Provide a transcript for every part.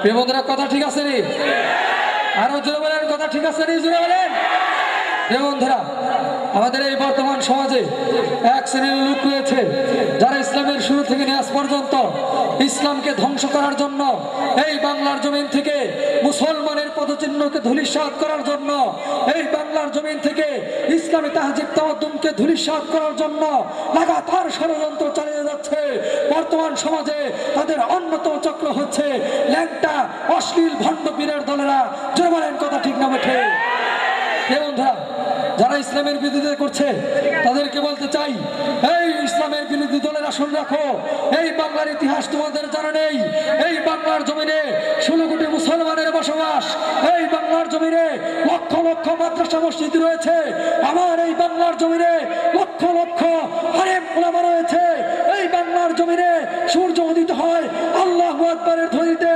প্রিয় কথা ঠিক আছে রে? আরও জোরে বলেন, কথা ঠিক আছে রে? জোরে বলেন। প্রিয় বন্ধুরা, আমাদের এই বর্তমান সমাজে এক শ্রেণির লোক রয়েছে, যারা ইসলামের শুরু থেকে নিয়ে আজ পর্যন্ত ইসলামকে ধ্বংস করার জন্য, এই বাংলার জমিন থেকে মুসলমানের পদচিহ্নকে ধূলিসাৎ করার জন্য, এই বাংলার জমিন থেকে ইসলামী তাহাজিব তাওয়াদ্দুমকে ধূলিসাৎ করার জন্য, লাগাতার ষড়যন্ত্র চালিয়ে যাচ্ছে বর্তমান সমাজে তাদের অন্যতম চক্র হচ্ছে ল্যাংটা অশ্লীল ভণ্ড পীরের দলেরা। জোরে বলেন, কথা ঠিক না বন্ধুরা, যারা ইসলামের বিরোধিতা করছে, তাদেরকে বলতে চাই, এই ইসলামের বিরোধী দলের আসন রাখো, এই বাংলার ইতিহাস তোমাদের জানা নেই, এই বাংলার জমিনে ষোলো কোটি মুসলমানের বসবাস, এই বাংলার জমিনে লক্ষ লক্ষ মাদ্রাসা মসজিদ রয়েছে আমার এই বাংলার জমিনে লক্ষ লক্ষ হারেম ওলামা রয়েছে। জমিনে সূর্য উদিত হয়, আল্লাহ আকবরের ধ্বনিতে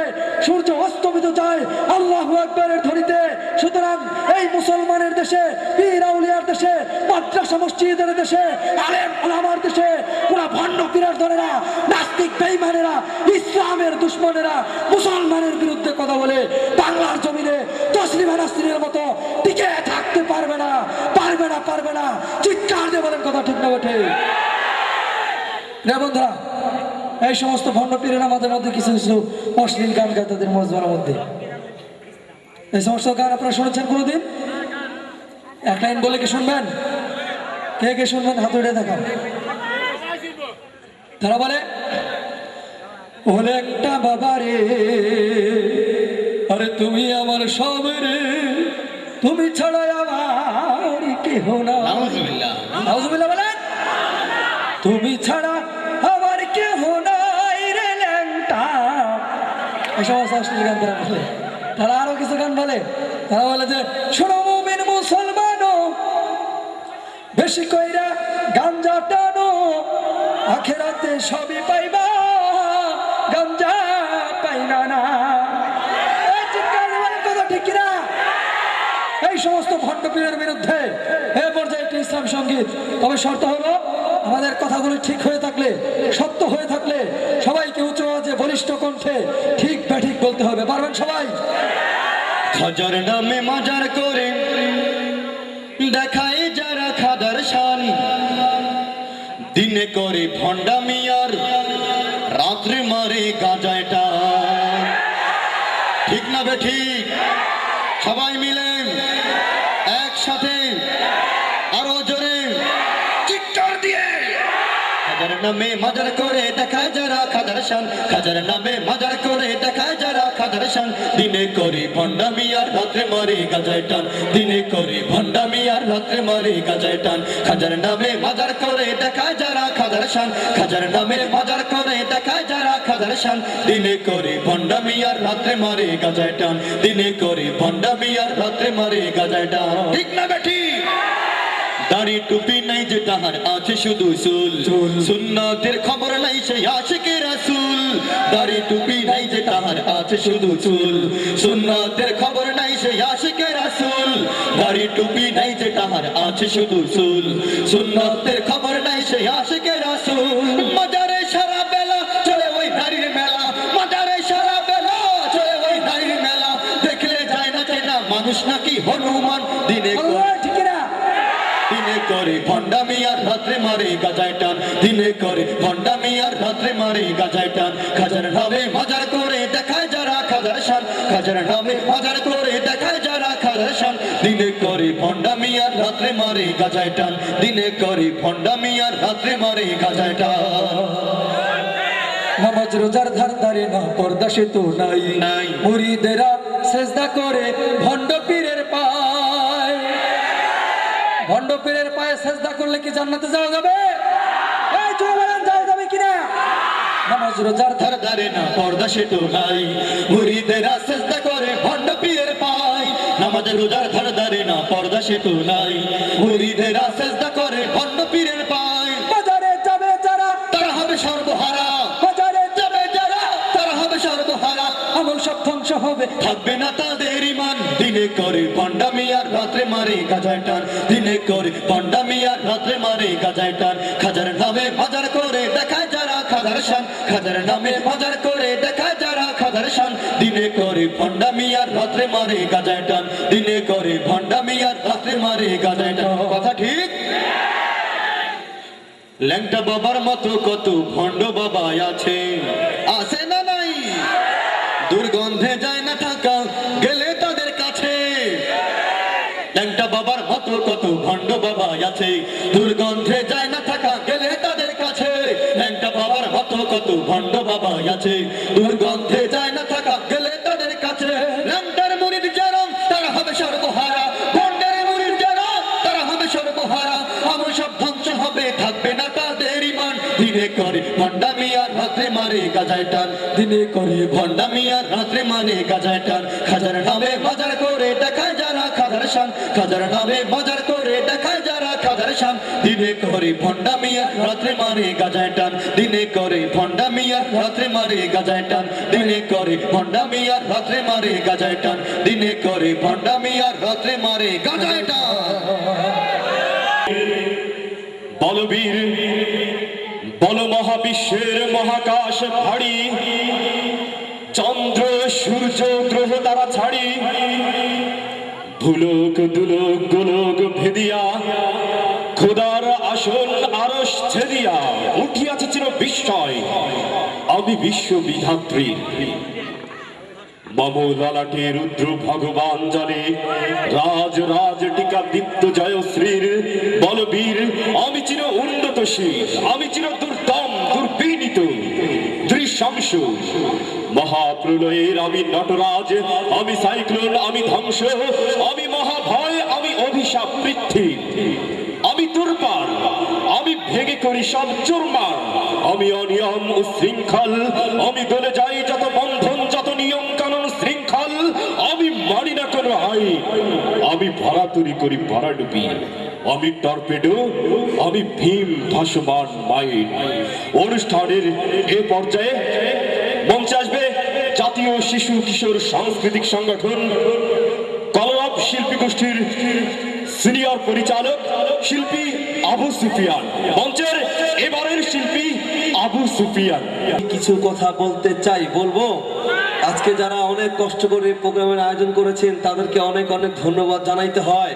সূর্য অস্তমিত যায়, আল্লাহ আকবরের ধ্বনিতে। সুতরাং এই মুসলমানের দেশে, পীর আউলিয়ার দেশে, মাদ্রাসা মসজিদের দেশে, আলেম ওলামার দেশে পুরা ভণ্ড পীরের ধরেরা নাস্তিক বেইমানেরা ইসলামের দুশ্মনেরা, মুসলমানের বিরুদ্ধে কথা বলে বাংলার জমিনে তসলিমা নাসরিনের মতো টিকে থাকতে পারবে না পারবে না পারবে না। চিৎকার দিয়ে বলেন কথা ঠিক না ওঠে রে বন্ধুরা এই সমস্ত ভণ্ড পীরের আমাদের মধ্যে কিছু কিছু অশ্লীল গান গায় তাদের মজবার মধ্যে। এই সমস্ত গান আপনারা শুনেছেন কোনোদিন? এক লাইন বলে কি শুনবেন? কে কে শুনবেন? হাত উঠে দেখান। তারা বলে ওলে একটা বাবা রে আরে তুমি আমার সব রে তুমি ছাড়া আমার কেহ না। বলেন তুমি ছাড়া এই গান তারা বলে তারা আরও কিছু গান বলে তারা বলে যে বেশি কইরা গাঞ্জা টানো আখেরাতে সবই পাইবা না এই সমস্ত ভণ্ড বিরুদ্ধে এ পর্যায়ে একটি ইসলাম সংগীত তবে শর্ত হলো আমাদের কথাগুলো ঠিক হয়ে থাকলে, সত্য হয়ে থাকলে সবাইকে উঁচু আওয়াজে বলিষ্ঠ কণ্ঠে ঠিক ব্যাঠিক বলতে হবে। পারবেন সবাই? খজর নামে মজার করে দেখায় যারা খাদার শান। দিনে করে ভণ্ডামি আর রাত্রে মারে গাজায়টা ঠিক না বে ঠিক? সবাই মিলে একসাথে আরও জোরে চিৎকার দিয়ে খাজার নামে মজার করে দেখায় যারা খাজার শান। খাজার নামে মজার করে দেখায় যারা খাজার শান। দিনে করে ভণ্ডামি আর রাত্রে মারে গাজায় টান। দিনে করে ভণ্ডামি আর রাত্রে মারে গাজায় টান। খাজার নামে মজার করে দেখায় যারা খাজার শান। খাজার নামে মজার করে দেখায় যারা খাজার শান। দিনে করে ভণ্ডামি আর রাত্রে মারে গাজায় টান। দিনে করে ভণ্ডামি আর রাত্রে মারে গাজায় টান। ঠিক না বেঠি? দাড়ি টুপি নাই যে তাহার আছে শুধু চুল। সুন্নাতের খবর নাই সে আশিকে রাসূল। দাড়ি টুপি নাই যে তাহার আছে শুধু চুল। সুন্নাতের খবর নাই সে কে রাসুল। দাড়ি টুপি নাই যে তাহার আছে শুধু চুল। সুন্নাতের খবর করে ভণ্ডামি আর রাত্রে মারে গাজায় টান দিনে করে ভণ্ডামি আর রাত্রে মারে গাজায় টান। খাজার নামে মজার করে দেখায় যারা খাজার শান। খাজার নামে মজার করে দেখায় যারা খাজার শান। দিনে করে ভণ্ডামি আর রাত্রে মারে গাজায় টান। দিনে করে ভণ্ডামি আর রাত্রে মারে গাজায় টান। নামাজ রোজার ধার ধারে না পর্দা সে তো নাই। নাই। মুরিদেরা সেজদা করে ভণ্ড পীরের পায়ে সেজদা করলে কি জান্নাতে যাওয়া যাবে? এই জোরে বলেন, যাওয়া যাবে কিনা? নামাজ রোজার ধার ধার না, পর্দা সে তো নাই। মুরিদেরা চেষ্টা করে ভণ্ড পীরের পায়। নামাজ রোজার ধার ধারে না, পর্দা সে তো নাই। মুরিদেরা চেষ্টা করে ভণ্ড পীরের পায়। বাজারে যাবে যারা, তারা হবে সর্বহারা। বাজারে যাবে যারা, তারা হবে সর্বহারা। আমল সব ধ্বংস হবে। থাকবে না তাদের ইমান দিনে করে রাত্রে মারে গাজায় টান দিনে করে ভণ্ডামি আর রাত্রে মারে গাজায় টান খাজার নামে বাজার করে দেখায় যারা খাজার শান। খাজার নামে বাজার করে দেখায় যারা খাজার শান। দিনে করে ভণ্ডামি আর রাত্রে মারে গাজায় টান দিনে করে ভণ্ডামি আর রাত্রে মারে গাজায় টান কথা ঠিক? ল্যাংটা বাবার মতো কত ভণ্ড বাবা আছে না নাই দুর্গন্ধে যায় না থাকা গেলে তাদের কাছে ল্যাংটা বাবার মতো কত ভণ্ড বাবা আছে। দুর্গন্ধে যায় না থাকা, গেলে তাদের কাছে। ল্যাংটা বাবার মতো কত ভণ্ড বাবা আছে। দুর্গন্ধে যায় না থাকা, গেলে তাদের কাছে। যারা তারা হবে সর্বহারা। ভণ্ডের তারা হবে সর্বহারা। আমার সব ধ্বংস হবে, থাকবে না তাদের ইমান। দিনে করে ভণ্ডামি আর রাত্রে মারে গাজায় টান, দিনে করে ভণ্ডামি আর রাত্রে মানে গাজায় টান। খাজার নামে বাজার করে দেখায় যারা খাজার শান। খাজার নামে বাজার করে দেখায় যারা খাজার শান। দিনে করে ভণ্ডামি আর রাত্রে মারে গাজায় টান। দিনে করে ভণ্ডামি আর রাত্রে মারে গাজায় টান। দিনে করে ভণ্ডামি আর রাত্রে মারে গাজায় টান। দিনে করে ভণ্ডামি আর রাত্রে মারে গাজায় টান। বলবীর বল মহাবিশ্বের মহাকাশ ভারী। চন্দ্র, সূর্য, গ্রহ তারা ছাড়ি। ভুলোক দুলোক, গোলক ভেদিয়া। খোদার আসল আরস ছেদিয়া। উঠিয়াছে চির বিস্ময়। আমি বিশ্ব বিধাত্রী মম ললাটে রুদ্র ভগবান জানে। রাজ রাজ টিকা দীপ্ত জয় শ্রীর বলবীর, আমি চির উন্নত উন্নতশীল। আমি চির দুর্বিনীত দৃশ্যংশ। মহাপ্রলয়ের আমি নটরাজ, আমি সাইক্লোন, আমি ধ্বংস, আমি মহাভয়, আমি অভিশাপ পৃথ্বী। আমি দুর্বার, আমি ভেঙে করি সব চুরমার। আমি অনিয়ম ও শৃঙ্খল, আমি দলে যাই যত বন্ধন, যত নিয়ম কানুন শৃঙ্খল, আমি মানি না কোনো হাই আমি ভরাতুরি করি ভরাডুবি, আমি টর্পেডো, আমি ভীম ভাসমান মাইন। অনুষ্ঠানের এ পর্যায়ে মঞ্চে আসবে জাতীয় শিশু কিশোর সাংস্কৃতিক সংগঠন কলরব শিল্পী গোষ্ঠীর সিনিয়র পরিচালক শিল্পী আবু সুফিয়ান। মঞ্চের এবারের শিল্পী আবু সুফিয়ান। কিছু কথা বলতে চাই, বলব? আজকে যারা অনেক কষ্ট করে প্রোগ্রামের আয়োজন করেছেন, তাদেরকে অনেক অনেক ধন্যবাদ জানাইতে হয়।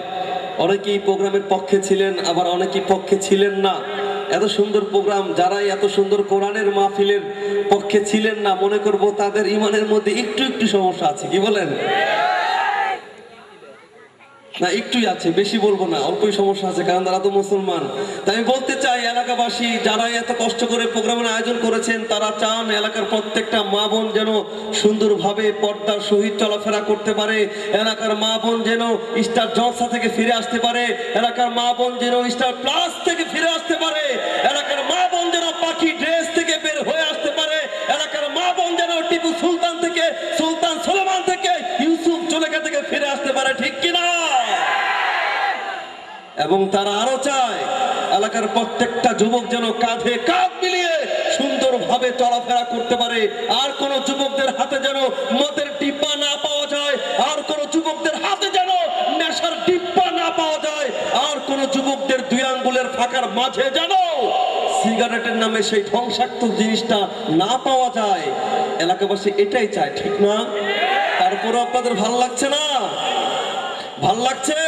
অনেকেই প্রোগ্রামের পক্ষে ছিলেন, আবার অনেকেই পক্ষে ছিলেন না। এত সুন্দর প্রোগ্রাম যারাই এত সুন্দর কোরআনের মাহফিলের পক্ষে ছিলেন না, মনে করব তাদের ইমানের মধ্যে একটু একটু সমস্যা আছে, কি বলেন? না, একটুই আছে, বেশি বলব না, অল্পই সমস্যা আছে, কারণ তারা তো মুসলমান। তাই আমি বলতে চাই, এলাকাবাসী যারা এত কষ্ট করে প্রোগ্রামের আয়োজন করেছেন, তারা চান এলাকার প্রত্যেকটা মা বোন যেন সুন্দরভাবে পর্দার সহিত চলাফেরা করতে পারে, এলাকার মা বোন যেন স্টার জলসা থেকে ফিরে আসতে পারে, এলাকার মা বোন যেন স্টার প্লাস থেকে ফিরে আসতে পারে, এলাকার মা বোন যেন পাখি ড্রেস থেকে বের হয়ে আসতে পারে, এলাকার মা বোন যেন টিপু সুলতান থেকে সুলতান সুলেমান থেকে ইউসুফ জুলেখা থেকে ফিরে আসতে পারে ঠিক কিনা এবং তারা আরও চায়, এলাকার প্রত্যেকটা যুবক যেন কাঁধে কাঁধ মিলিয়ে সুন্দরভাবে চলাফেরা করতে পারে। আর কোন যুবকদের হাতে যেন মদের ডিব্বা না পাওয়া যায়, আর কোন যুবকদের হাতে যেন নেশার ডিব্বা না পাওয়া যায়, আর কোন যুবকদের দুই আঙ্গুলের ফাঁকার মাঝে যেন সিগারেটের নামে সেই ধ্বংসাত্মক জিনিসটা না পাওয়া যায়। এলাকাবাসী এটাই চায়, ঠিক না? তারপরও আপনাদের ভালো লাগছে না? ভালো লাগছে?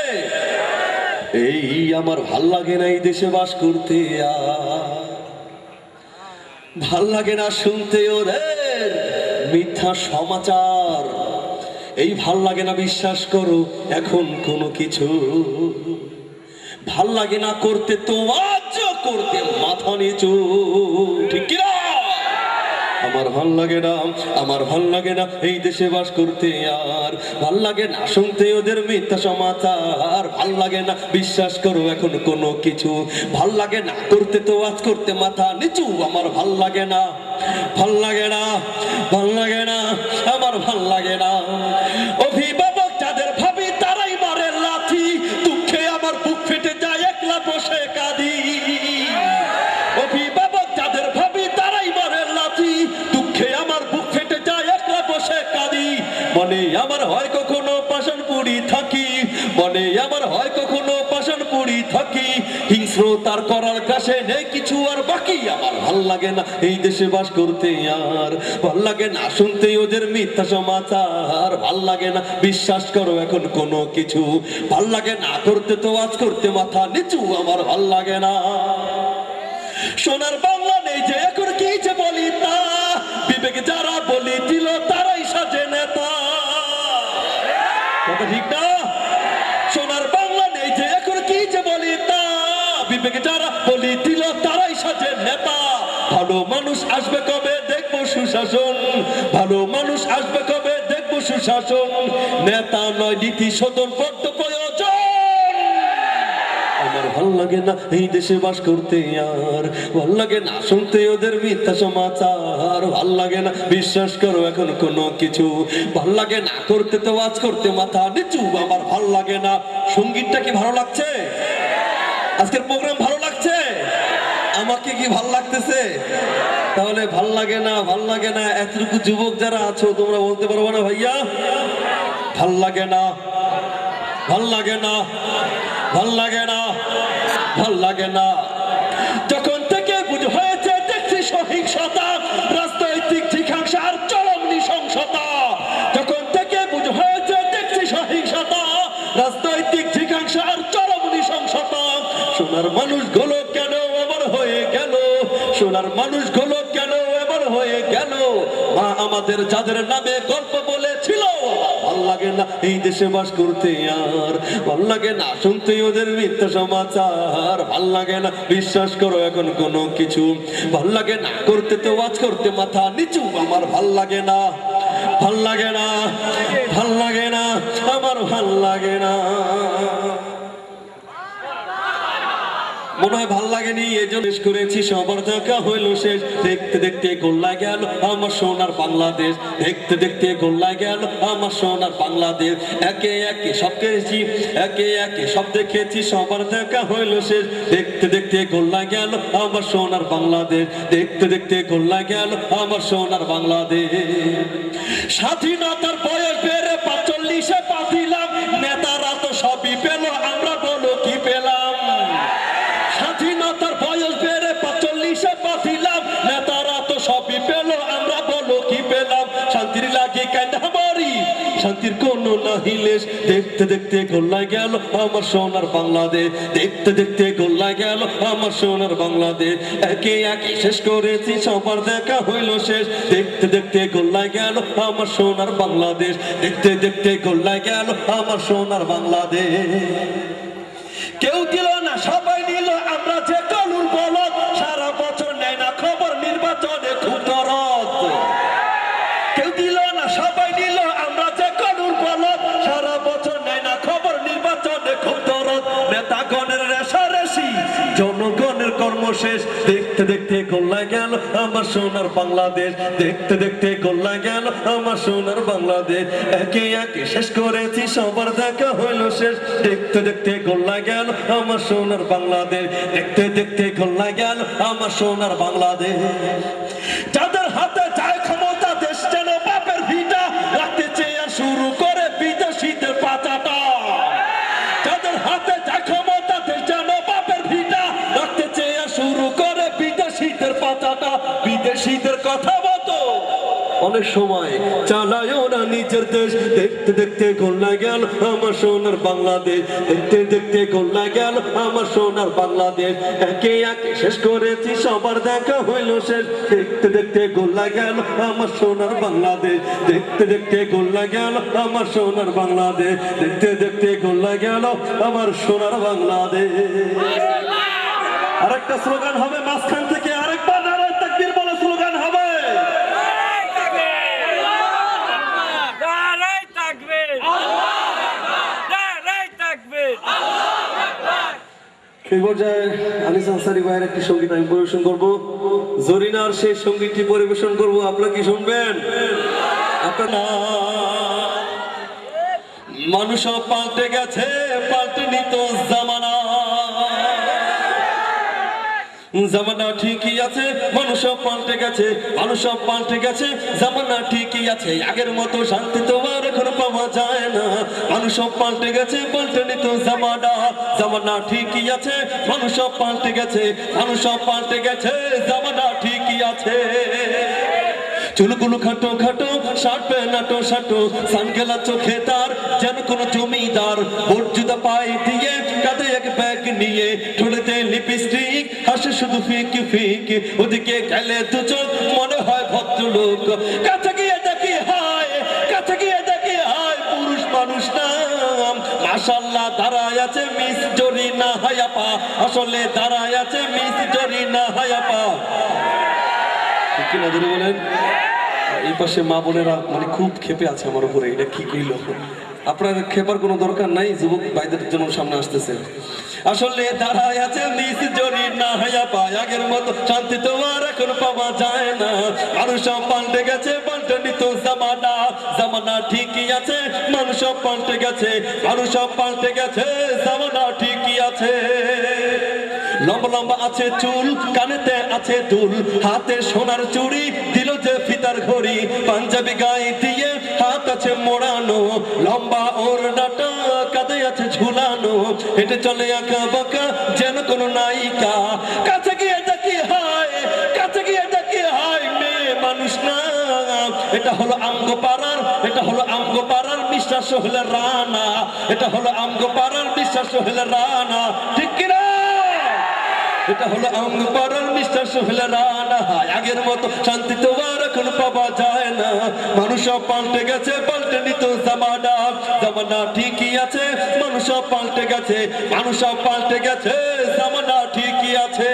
এই আমার ভালো লাগে না এই দেশে বাস করতে ভালো লাগে না শুনতে ওদের মিথ্যা সমাচার। এই ভালো লাগে না বিশ্বাস করো, এখন কোনো কিছু। ভালো লাগে না করতে তো আজ করতে মাথা নিচু। ঠিক কি না? আমার ভালো লাগে না, আমার ভালো লাগে না এই দেশে বাস করতে আর। ভালো লাগে না শুনতে ওদের মিথ্যা সমাচার। ভালো লাগে না বিশ্বাস করো এখন কোনো কিছু। ভালো লাগে না করতে তো আজ করতে মাথা নিচু, আমার ভালো লাগে না। ভালো লাগে না, ভালো লাগে না, আমার ভালো লাগে না। মনে আমার হয় কখনো পাষাণ পুরি থাকি। হিংস্র তার করার কাছে নেই কিছু আর বাকি। আমার ভালো লাগে না এই দেশে বাস করতে আর। ভালো লাগে না শুনতে ওদের মিথ্যা সমাচার। ভালো লাগে না বিশ্বাস করো এখন কোনো কিছু। ভালো লাগে না করতে তো আজ করতে মাথা নিচু। আমার ভালো লাগে না। সোনার বাংলা নেই যে এখন কি যে বলি তা। বিবেক যারা বলি দিল তারাই সাজে নেতা। ঠিক না? বিবেক যারা? বলি দিল তারাই সাজে নেতা। ভালো মানুষ আসবে কবে? দেখব সুশাসন। ভালো মানুষ আসবে কবে? দেখব সুশাসন। নেতা নয়, নীতি সদন, বড্ড আমার ভালো লাগে না এই দেশে বাস করতে আর। ভালো লাগে না শুনতে ওদের মিথ্যা সমাচার। ভালো লাগে না, বিশ্বাস করো এখন কোনো কিছু। ভালো লাগে না, করতে তো আজ করতে মাথা নিচু। আমার ভালো লাগে না। সঙ্গীতটা কি ভালো লাগছে? আজকের প্রোগ্রাম ভালো লাগছে? আমাকে কি ভালো লাগতেছে? তাহলে ভালো লাগে না, ভালো লাগে না। এতটুকু যুবক যারা আছো, তোমরা বলতে পারব না ভাইয়া? ভালো লাগে না। ভালো লাগে না। ভালো লাগে না। ভালো লাগে না। যখন সোনার মানুষগুলো কেন এমন হয়ে গেল? সোনার মানুষগুলো কেন এমন হয়ে গেল? মা আমাদের যাদের নামে গল্প বলেছিল, ভালো লাগে না এই দেশে বাস করতে আর। ভালো লাগে না শুনতে ওদের মিথ্যা সমাচার। ভালো লাগে না, বিশ্বাস করো এখন কোনো কিছু। ভালো লাগে না, করতে তো আজ করতে মাথা নিচু, আমার ভালো লাগে না। ভালো লাগে না, ভালো লাগে না, আমার ভালো লাগে না। হয় ভালো লাগেনি এই জন্য শেষ করেছি সবার দেখা হইল শেষ। দেখতে দেখতে গোল্লা গেল আমার সোনার বাংলাদেশ। দেখতে দেখতে গোল্লা গেল আমার সোনার বাংলাদেশ। একে একে সব কেছি একে একে সব দেখেছি সবার দেখা হইল শেষ। দেখতে দেখতে গোল্লা গেল আমার সোনার বাংলাদেশ। দেখতে দেখতে গোল্লা গেল আমার সোনার বাংলাদেশ। স্বাধীনতার বয়স বেড়ে পাঁচল্লিশে পাতিলাম নেতারা তো সবই পেল, আমরা বলো কি পেলাম স্বাধীনতার বয়স বেড়ে পাঁচল্লিশে পাঠিলাম নেতারা তো সবই আমরা বলো কি পেলাম? শান্তির শান্তির কোন নাহিলেশ দেখতে দেখতে গোল্লা গেল আমার সোনার বাংলাদেশ। দেখতে দেখতে গোল্লা গেল আমার সোনার বাংলাদেশ। একে একে শেষ করেছি, সবার দেখা হইল শেষ। দেখতে দেখতে গোল্লা গেল আমার সোনার বাংলাদেশ। দেখতে দেখতে গোল্লা গেল আমার সোনার বাংলাদেশ। কেউ দিল না সবাই দরদ রেশারেশি জনগণের কর্ম শেষ দেখতে দেখতে গোল্লা গেল আমার সোনার বাংলাদেশ। দেখতে দেখতে গোল্লা গেল আমার সোনার বাংলাদেশ। একে একে শেষ করেছি, সবার দেখা হইল শেষ। দেখতে দেখতে গোল্লা গেল আমার সোনার বাংলাদেশ। দেখতে দেখতে গোল্লা গেল আমার সোনার বাংলাদেশ। বিদেশিদের কথা মতো অনেক সময় চালায় ওরা নিজের দেশ। দেখতে দেখতে গোল্লা গেল আমার সোনার বাংলাদেশ। দেখতে দেখতে গোল্লা গেল আমার সোনার বাংলাদেশ। একে একে শেষ করেছি, সবার দেখা হইল শেষ। দেখতে দেখতে গোল্লা গেল আমার সোনার বাংলাদেশ। দেখতে দেখতে গোল্লা গেল আমার সোনার বাংলাদেশ। দেখতে দেখতে গোল্লা গেল আমার সোনার বাংলাদেশ। আরেকটা স্লোগান হবে মাঝখান থেকে আরেকবার নারায় তাকবীর বলে স্লোগান হবে নারাই থাকবে নারাই থাকবে জরিনার সেই সঙ্গীতটি পরিবেশন করব। আপনারা কি শুনবেন? মানুষ পাল্টে গেছে, পাল্টে নিত জামানা। জামানা ঠিকই আছে, মানুষ পাল্টে গেছে, মানুষ পাল্টে গেছে, জামানা ঠিকই আছে। আগের মতো শান্তি তো যায় না। মানুষ পাল্টে গেছে, পাল্টে নিত জামানা। জামানা ঠিকই আছে, মানুষ পাল্টে গেছে, মানুষ পাল্টে গেছে, জামানা ঠিকই আছে। খাটো খাটো, শার্ট সানগেলা চোখে তার যেন কোনো জমিদার জুতা পায়ে দিয়ে কাঁধে এক ব্যাগ নিয়ে ঠোঁটেতে লিপস্টিক হাসে শুধু ফিক ফিক, ওদিকে গেলে দু চোখ, মনে হয় ভদ্রলোক। কাছে গিয়ে দেখি হায় কাছে গিয়ে দেখি হায় পুরুষ মিস মিস এই পাশে মা বোনেরা মানে খুব ক্ষেপে আছে আমার উপরে, এটা কি আপনার খেপার কোনো দরকার নাই? যুবক ভাইদের জন্য সামনে আসতেছে। আসলে দাঁড়ায় আছে নিজ জরি না হায়া পায় আগের মতো শান্তি তো আর এখন পাওয়া যায় না। পাল্টে গেছে পাল্টে নিত জামানা জামানা ঠিকই আছে, মানুষ পাল্টে গেছে, মানুষ পাল্টে গেছে, জামানা ঠিকই আছে। লম্বা লম্বা আছে চুল, কানেতে আছে দুল, হাতে সোনার চুড়ি, দিল যে ফিতার ঘড়ি, পাঞ্জাবি গায়ে দিয়ে হাত আছে মোড়ানো, লম্বা ওর ডাটা কাঁধে আছে ঝুলানো, হেঁটে চলে আঁকা বাঁকা যেন কোনো নায়িকা এটা হলো আমগো পাড়ার এটা হলো আমগো পাড়ার বিশ্বাস হলে রানা, এটা হলো আমগো পাড়ার বিশ্বাস হলে রানা, ঠিক কিনা? এটা হলো অঙ্গ পাড়ার মিস্টার সোহেল রানা, আগের মতো শান্তি তো আর এখন পাওয়া যায় না। মানুষ পাল্টে গেছে, পাল্টে নিত জামানা জামানা ঠিকই আছে, মানুষ পাল্টে গেছে, মানুষ পাল্টে গেছে, জামানা ঠিকই আছে।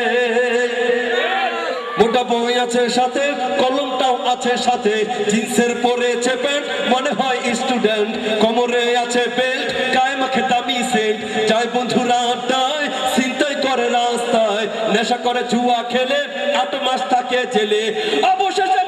মোটা বই আছে সাথে, কলমটাও আছে সাথে। জিন্সের পরে প্যান্ট, মনে হয় স্টুডেন্ট। কোমরে আছে বেল্ট গায়ে মাখে দামি সেন্ট। যায় বন্ধুরা আড্ডায় চিন্তাই করে রাস্তায়। নেশা করে জুয়া খেলে, আট মাস থাকে জেলে। অবশেষে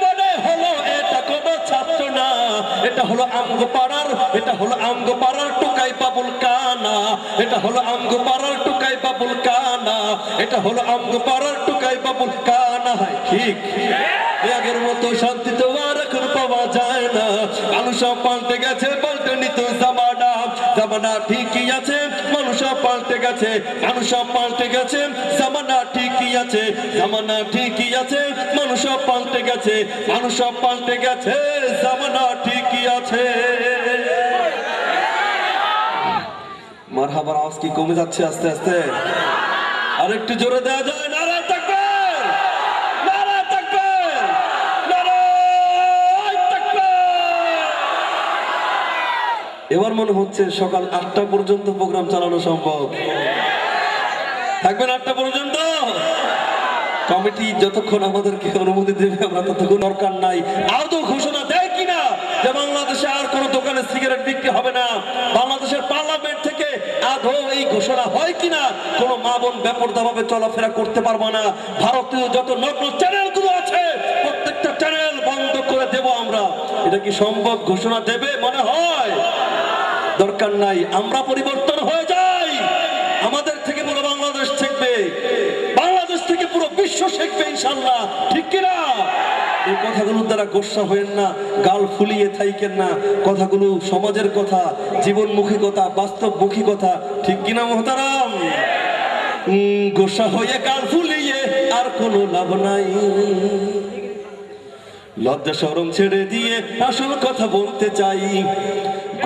এটা হলো আঙ্গ পাড়ার, এটা হলো আঙ্গ পাড়ার টোকাই বাবুল কানা। এটা হলো আঙ্গ পাড়ার টোকাই বাবুল কানা। এটা হলো আঙ্গ পাড়ার টোকাই বাবুল কানা। ঠিক। আগের মতো শান্তি তো আর এখন পাওয়া যায় না। আলু সব পাল্টে গেছে, পাল্টে নিত জামানা জামানা ঠিকই আছে মানুষ পাল্টে গেছে মানুষ পাল্টে গেছে, জামানা ঠিকই আছে, জামানা ঠিকই আছে মানুষ পাল্টে গেছে মানুষ পাল্টে গেছে, জামানা ঠিকই আছে। মার হাবার আওয়াজ কি কমে যাচ্ছে আস্তে আস্তে? আর একটু জোরে দেওয়া যায় নারায় থাকবেন নারায় থাকবেন নারায় থাকবেন এবার মনে হচ্ছে সকাল আটটা পর্যন্ত প্রোগ্রাম চালানো সম্ভব। থাকবেন আটটা পর্যন্ত? কমিটি যতক্ষণ আমাদেরকে অনুমতি দেবে, আমরা ততক্ষণ দরকার নাই। আদৌ ঘোষণা দেয় কিনা যে বাংলাদেশে আর কোনো দোকানে সিগারেট বিক্রি হবে না। বাংলাদেশের পার্লামেন্ট থেকে আদৌ এই ঘোষণা হয় কিনা কোনো মা বোন ব্যাপারটা ভাবে চলাফেরা করতে পারব না। ভারতীয় যত নগ্ন চ্যানেলগুলো আছে, প্রত্যেকটা চ্যানেল বন্ধ করে দেব আমরা। এটা কি সম্ভব? ঘোষণা দেবে মনে হয়? দরকার নাই, আমরা পরিবর্তন হয়ে যাই। আমাদের থেকে পুরো বাংলাদেশ শিখবে বাংলাদেশ থেকে পুরো বিশ্ব শিখবে ইনশাল্লাহ ঠিক কিনা? এই কথাগুলোর দ্বারা গোসা হয়েন না, গাল ফুলিয়ে থাইকেন না। কথাগুলো সমাজের কথা, জীবনমুখী কথা, বাস্তবমুখী কথা। ঠিক কিনা, মোহতারাম? গোসা হয়ে গাল ফুলিয়ে আর কোনো লাভ নাই। লজ্জা সরম ছেড়ে দিয়ে আসল কথা বলতে চাই।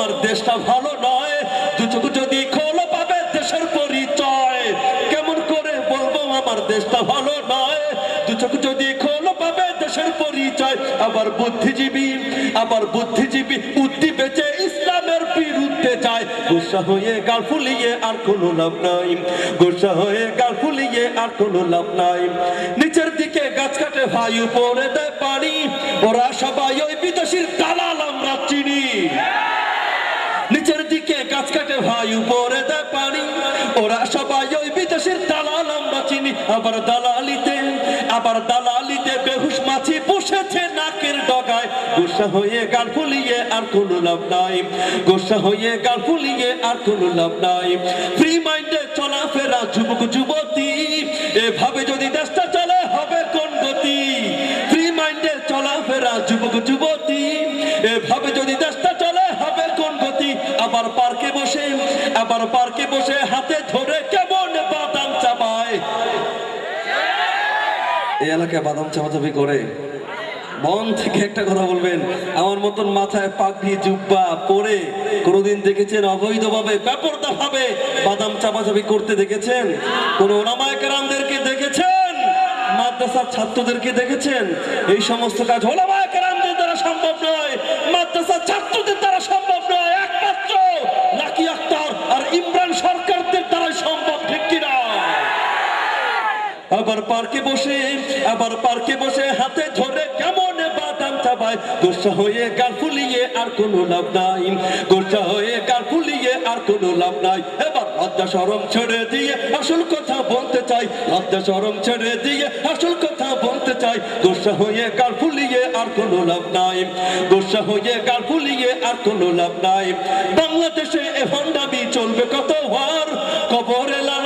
আমার দেশটা ভালো নয়। দু চোখ যদি খোলো পাবে দেশের পরিচয়। কেমন করে বলব আমার দেশটা ভালো নয়। দু চোখ যদি খোলো পাবে দেশের পরিচয়। আবার বুদ্ধিজীবী আবার বুদ্ধিজীবী বুদ্ধি বেঁচে ইসলামের বিরুদ্ধে যায়। গোসা হয়ে গাল ফুলিয়ে আর কোনো লাভ নাই। গোসা হয়ে গাল ফুলিয়ে আর কোনো লাভ নাই। নিচের দিকে গাছ কাটে ভাই, উপরে দেয় পানি। ওরা সবাই ওই বিদেশির দালাল, আমরা চিনি। ভাই, উপরে দেয় পানি। ওরা সবাই ওই বিদেশের দালাল, আমরা চিনি। আবার দালালিতে আবার দালালিতে বেহুশ মাছি বসেছে নাকের ডগায়। গোসা হয়ে গাল ফুলিয়ে আর কোনো লাভ নাই। গোসা হয়ে গাল ফুলিয়ে আর কোনো লাভ নাই। ফ্রি মাইন্ডে চলাফেরা, যুবক, যুবতী। এভাবে যদি দেশটা চলে, হবে কোন গতি? ফ্রি মাইন্ডে চলাফেরা, যুবক, যুবতী। এভাবে যদি দেশটা এই বাদাম চাপাচাপি করে। মন থেকে একটা কথা বলবেন, আমার মতন মাথায় পাগড়ি, জুব্বা পরে কোনোদিন দেখেছেন অবৈধভাবে ব্যাপারটা ভাবে বাদাম চাপাচাপি করতে দেখেছেন? কোন ওনামায়কেরামদেরকে দেখেছেন? মাদ্রাসার ছাত্রদেরকে দেখেছেন? এই সমস্ত কাজ ওলামায়কেরামদের দ্বারা সম্ভব নয় মাদ্রাসার ছাত্রদের দ্বারা সম্ভব নয় একমাত্র লাকি আক্তার আর ইমরান সরকারদের দ্বারাই সম্ভব ঠিক কিনা আবার পার্কে বসে, আবার পার্কে বসে হাতে ধরে কেমন বাদাম চাবায়। গোসা হয়ে গাল ফুলিয়ে আর কোনো লাভ নাই। গোসা হয়ে গাল ফুলিয়ে আর কোনো লাভ নাই। এবার লজ্জা সরম ছেড়ে দিয়ে আসল কথা বলতে চাই। লজ্জা সরম ছেড়ে দিয়ে আসল কথা বলতে চাই। গোসা হয়ে গাল ফুলিয়ে আর কোনো লাভ নাই। গোসা হয়ে গাল ফুলিয়ে আর কোনো লাভ নাই। বাংলাদেশে এ ভণ্ডামি চলবে কত বার? কবরে লাল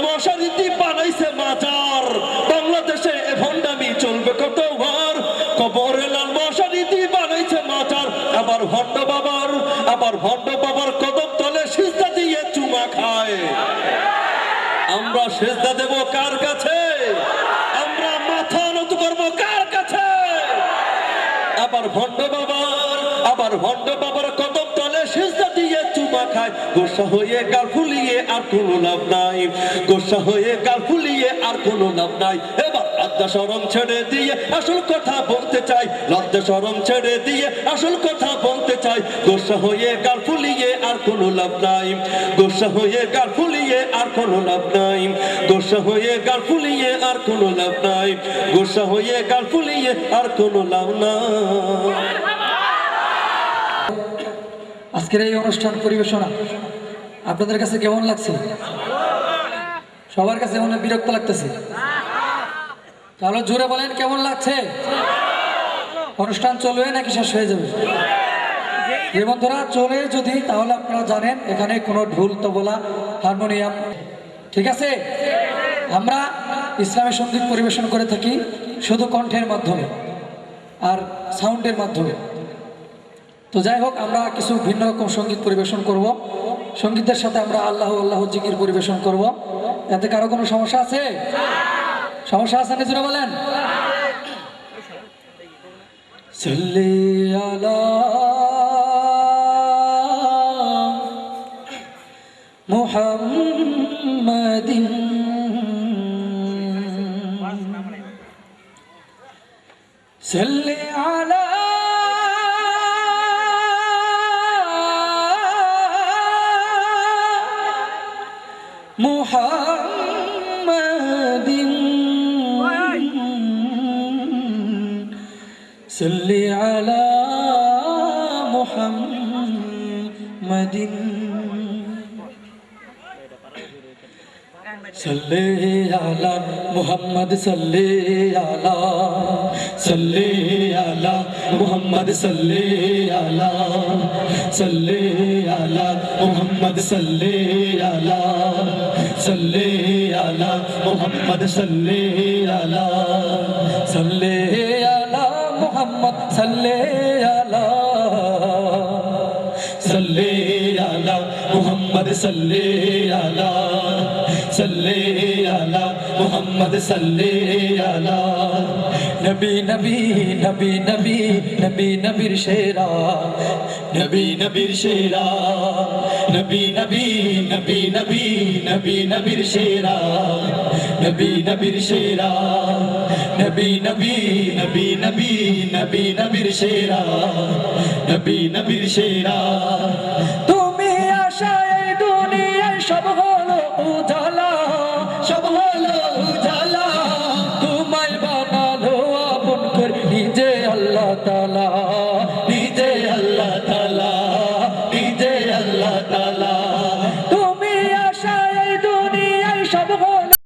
সেজদা দেব কার কাছে? আমরা মাথা নত করব কার কাছে? আবার ভণ্ড বাবার, আবার ভণ্ড বাবার কদম তলে সিজদা দিয়ে চুমা খায়। গোসা হয়ে গাল ফুলিয়ে আর কোনো লাভ নাই। গোসা হয়ে গাল ফুলিয়ে আর কোনো লাভ নাই। এবার লজ্জা সরম ছেড়ে দিয়ে আসল কথা বলতে চাই। লজ্জা সরম ছেড়ে দিয়ে আসল কথা বলতে চাই গোসা হয়ে গাল ফুলিয়ে আর কোনো লাভ নাই। গোসা হয়ে গাল ফুলিয়ে আর কোনো লাভ নাই। গোসা হয়ে গাল ফুলিয়ে আর কোনো লাভ নাই। গোসা হয়ে গাল ফুলিয়ে আর কোনো লাভ নাই। আজকের এই অনুষ্ঠান পরিবেশনা, আপনাদের কাছে কেমন লাগছে? সবার কাছে মনে বিরক্ত লাগতেছে। তাহলে জোরে বলেন, কেমন লাগছে? অনুষ্ঠান চলবে নাকি শেষ হয়ে যাবে? যে বন্ধুরা চলে যদি, তাহলে আপনারা জানেন, এখানে কোনো ঢোল তবলা, হারমোনিয়াম, ঠিক আছে? আমরা ইসলামী সংগীত পরিবেশন করে থাকি শুধু কণ্ঠের মাধ্যমে আর সাউন্ডের মাধ্যমে। তো যাই হোক, আমরা কিছু ভিন্ন রকম সংগীত পরিবেশন করব। সঙ্গীতের সাথে আমরা আল্লাহ আল্লাহ জিকির পরিবেশন করব। এতে কারও কোনো সমস্যা আছে? সমস্যা আছে নিজুরা বলেন? আলা سل على محمد. سل على محمد. সাল্লে আলা মুহাম্মদ সাল্লে আলা সাল্লে আলা মুহাম্মদ সাল্লে আলা সাল্লে আলা মুহাম্মদ সাল্লে আলা সাল্লে আলা মুহাম্মদ সাল্লে আলা সাল্লে আলা মুহাম্মদ সাল্লে আলা সাল্লে আলা মুহাম্মদ সাল্লে صلی علی محمد صلی علی نبی نبی نبی نبی نبی نبی شیرا نبی نبی شیرا نبی نبی نبی نبی نبی نبی شیرا نبی نبی شیرا نبی نبی نبی نبی نبی نبی شیرا نبی نبی شیرا